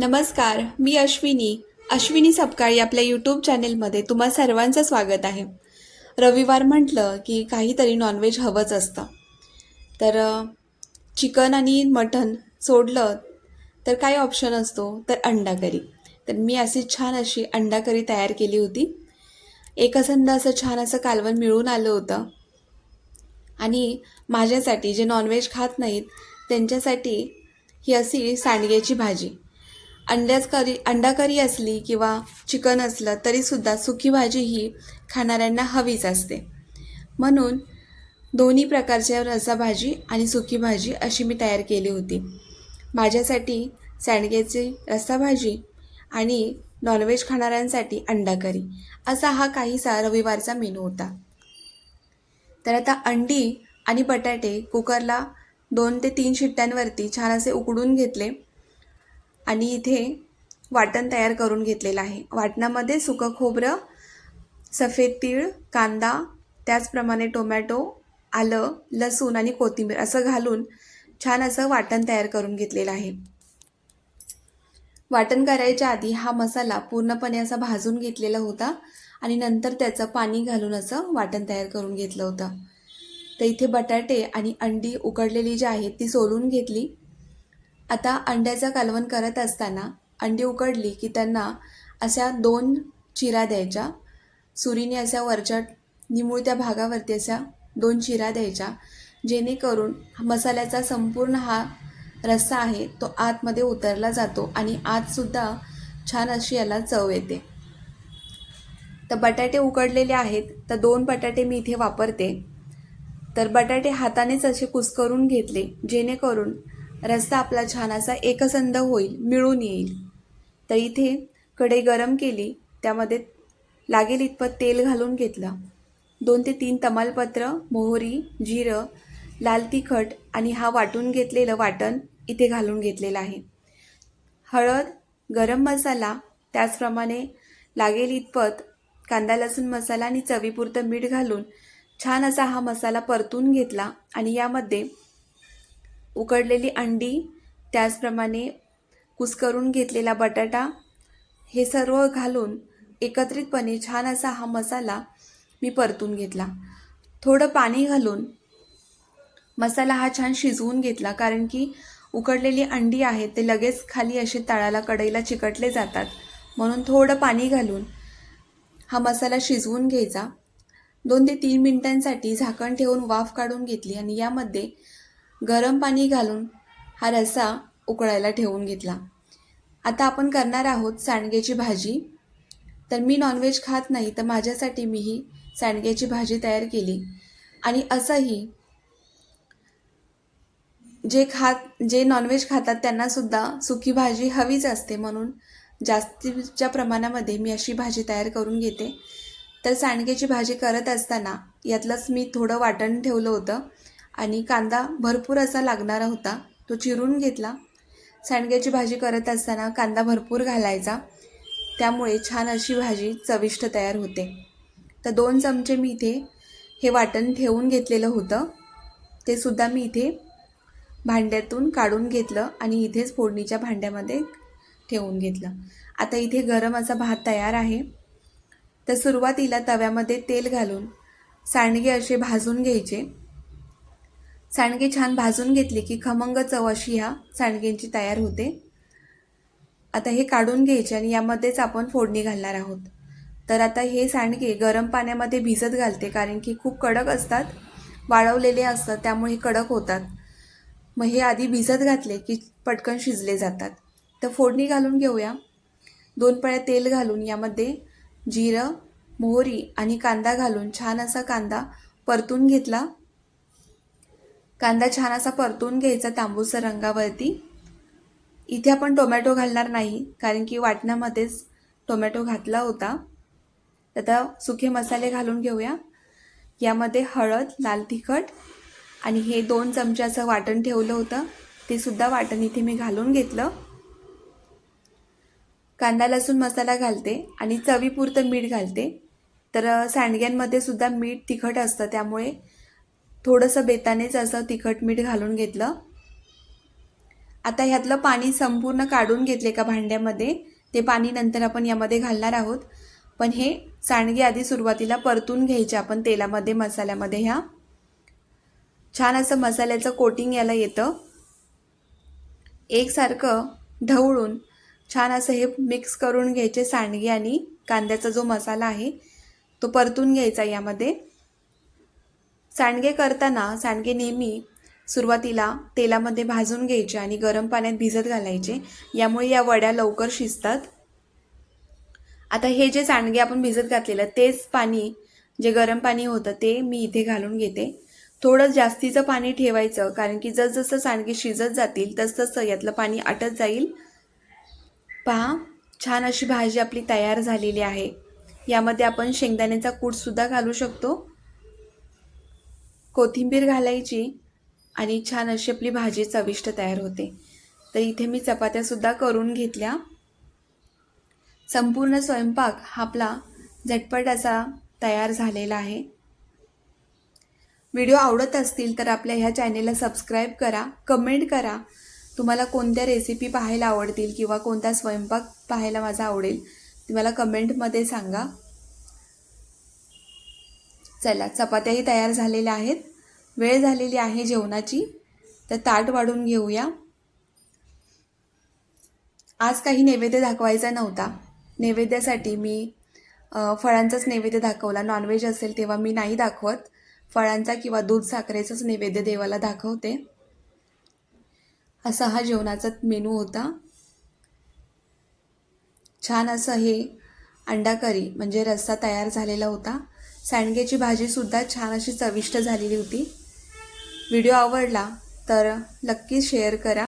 नमस्कार मी अश्विनी. अश्विनी सपकाळी आपल्या यूट्यूब चॅनेलमध्ये तुम्हा सर्वांचं स्वागत आहे. रविवार म्हटलं की काहीतरी नॉनव्हेज हवंच असतं. तर चिकन आणि मटन सोडलं तर काय ऑप्शन असतो? तर अंडा करी तर मी अशी छान अशी अंडा करी तयार केली होती. एकसंध असं छान असं कालवण मिळून आलं होतं. आणि माझ्यासाठी जे नॉनव्हेज खात नाहीत त्यांच्यासाठी ही अशी सांडग्याची भाजी. अंड्याच करी अंडा करी असली किंवा चिकन असलं तरीसुद्धा सुकी भाजी ही खाणाऱ्यांना हवीच असते. म्हणून दोन्ही प्रकारच्या रसाभाजी आणि सुकी भाजी अशी मी तयार केली होती. माझ्यासाठी सांडग्याची रस्साभाजी आणि नॉनव्हेज खाणाऱ्यांसाठी अंडा करी असा हा काहीसा रविवारचा मेनू होता. तर आता अंडी आणि बटाटे कुकरला दोन ते तीन शिट्ट्यांवरती छान असे उकडून घेतले. आणि इथे वाटण तयार करून घेतलेलं आहे. वाटणामध्ये सुकं खोबरं सफेद तीळ कांदा त्याचप्रमाणे टोमॅटो आलं लसूण आणि कोथिंबीर असं घालून छान असं वाटण तयार करून घेतलेलं आहे. वाटण करायच्या आधी हा मसाला पूर्णपणे असा भाजून घेतलेला होता आणि नंतर त्याचं पाणी घालून असं वाटण तयार करून घेतलं होतं. तर इथे बटाटे आणि अंडी उकडलेली जी आहेत ती सोलून घेतली. आता अंड्याचं कालवण करत असताना अंडी उकडली की त्यांना अशा दोन चिरा द्यायच्या. सुरीने अशा वरच्या निमुळत्या भागावरती अशा दोन चिरा द्यायच्या जेणेकरून मसाल्याचा संपूर्ण हा रस्सा आहे तो आतमध्ये उतरला जातो आणि आतसुद्धा छान अशी याला चव येते. तर बटाटे उकडलेले आहेत तर दोन बटाटे मी इथे वापरते. तर बटाटे हातानेच असे कुस्करून घेतले जेणेकरून रस्सा आपला छान असा एकसंध होईल मिळून येईल. तर इथे कढई गरम केली त्यामध्ये लागेल इतपत तेल घालून घेतलं. दोन ते तीन तमालपत्र मोहरी जिरं लाल तिखट आणि हा वाटून घेतलेलं वाटण इथे घालून घेतलेलं आहे. हळद गरम मसाला त्याचप्रमाणे लागेल इतपत कांदा लसूण मसाला आणि चवीपुरतं मीठ घालून छान असा हा मसाला परतून घेतला आणि यामध्ये उकडलेली अंडी त्याचप्रमाणे कुस्करून घेतलेला बटाटा हे सर्व घालून एकत्रितपणे छान असा हा मसाला मी परतून घेतला. थोडं पाणी घालून मसाला हा छान शिजवून घेतला कारण की उकडलेली अंडी आहेत ते लगेच खाली असे तळाला कढईला चिकटले जातात. म्हणून थोडं पाणी घालून हा मसाला शिजवून घ्यायचा. दोन ते तीन मिनटांसाठी झाकण ठेवून वाफ काढून घेतली आणि यामध्ये गरम पाणी घालून हा रस्सा उकळायला ठेवून घेतला. आता आपण करणार आहोत सांडग्याची भाजी. तर मी नॉनव्हेज खात नाही तर माझ्यासाठी मी ही सांडग्याची भाजी तयार केली. आणि असंही जे खात जे नॉनव्हेज खातात त्यांनासुद्धा सुकी भाजी हवीच असते. म्हणून जास्तीच्या प्रमाणामध्ये मी अशी भाजी तयार करून घेते. तर सांडग्याची भाजी करत असताना यातलंच मी थोडं वाटण ठेवलं होतं. आणि कांदा भरपूर असा लागणारा होता. तो चिरून घेतला. सांडग्याची भाजी करत असताना कांदा भरपूर घालायचा. त्यामुळे छान अशी भाजी चविष्ट तयार होते. तर दोन चमचे मी इथे हे वाटण ठेवून घेतलेलं होतं. ते सुद्धा मी इथे भांड्यातून काढून घेतलं आणि इथेच फोडणीच्या भांड्यामध्ये ठेवून घेतलं. आता इथे गरम असा भात तयार आहे. तर सुरुवातीला तव्यामध्ये तेल घालून सांडगे असे भाजून घ्यायचे. सांडगे छान भाजून घेतले की खमंग चव अशी ह्या सांडगेंची तयार होते. आता हे काढून घ्यायचे आणि यामध्येच आपण फोडणी घालणार आहोत. तर आता हे सांडगे गरम पाण्यामध्ये भिजत घालते कारण की खूप कडक असतात वाळवलेले असतात त्यामुळे हे कडक होतात. मग हे आधी भिजत घातले की पटकन शिजले जातात. तर फोडणी घालून घेऊया. दोन पळ्या तेल घालून यामध्ये जिरं मोहरी आणि कांदा घालून छान असा कांदा परतून घेतला. कांदा छान असा परतून घ्यायचा तांबूसर रंगावरती. इथे आपण टोमॅटो घालणार नाही कारण की वाटणामध्येच टोमॅटो घातला होता. आता सुखे मसाले घालून घेऊया. यामध्ये हळद लाल तिखट आणि हे दोन चमचे असं वाटण ठेवलं होतं. ते सुद्धा वाटण इथे मी घालून घेतलं. कांदा लसूण मसाला घालते आणि चवीपुरतं मीठ घालते. तर सांडग्यांमध्ये सुद्धा मीठ तिखट असतं त्यामुळे थोडंसं बेतानेच असं तिखट मीठ घालून घेतलं. आता ह्यातलं पाणी संपूर्ण काढून घेतले का भांड्यामध्ये. ते पाणी नंतर आपण यामध्ये घालणार आहोत. पण हे सांडगे आधी सुरुवातीला परतून घ्यायचे आपण तेलामध्ये मसाल्यामध्ये ह्या. छान असं मसाल्याचं कोटिंग याला येतं. एकसारखं ढवळून छान असं हे मिक्स करून घ्यायचे सांडगे आणि कांद्याचा जो मसाला आहे तो परतून घ्यायचा यामध्ये. सांडगे करताना सांडगे नेहमी सुरुवातीला तेलामध्ये भाजून घ्यायचे आणि गरम पाण्यात भिजत घालायचे. यामुळे या वड्या लवकर शिजतात. आता हे जे सांडगे आपण भिजत घातलेलं तेच पाणी जे गरम पाणी होतं ते मी इथे घालून घेते. थोडं जास्तीचं पाणी ठेवायचं कारण की जसजसं सांडगे शिजत जातील तसतसं यातलं पाणी आटत जाईल. पहा छान अशी भाजी आपली तयार झालेली आहे. यामध्ये आपण शेंगदाण्याचा कूटसुद्धा घालू शकतो. कोथिंबीर घालायची आणि छान अशी आपली भाजी चविष्ट तयार होते. तर इथे मी चपात्यासुद्धा करून घेतल्या. संपूर्ण स्वयंपाक हा आपला झटपट असा तयार झालेला आहे. व्हिडिओ आवडत असतील तर आपल्या ह्या चॅनेलला सबस्क्राईब करा कमेंट करा. तुम्हाला कोणत्या रेसिपी पाहायला आवडतील किंवा कोणता स्वयंपाक पाहायला माझा आवडेल ते मला कमेंटमध्ये सांगा. चला चपात्याही तयार झालेल्या आहेत. वेळ झालेली आहे जेवणाची. तर ताट वाढून घेऊया. आज काही नैवेद्य दाखवायचा नव्हता. नैवेद्यासाठी मी फळांचाच नैवेद्य दाखवला. नॉनव्हेज असेल तेव्हा मी नाही दाखवत. फळांचा किंवा दूध साखरेचाच नैवेद्य देवाला दाखवते. असा हा जेवणाचा मेनू होता. छान असं हे अंडा करी म्हणजे रस्सा तयार झालेला होता. सांडग्याची भाजीसुद्धा छान अशी चविष्ट झालेली होती. व्हिडिओ आवडला तर नक्की शेअर करा.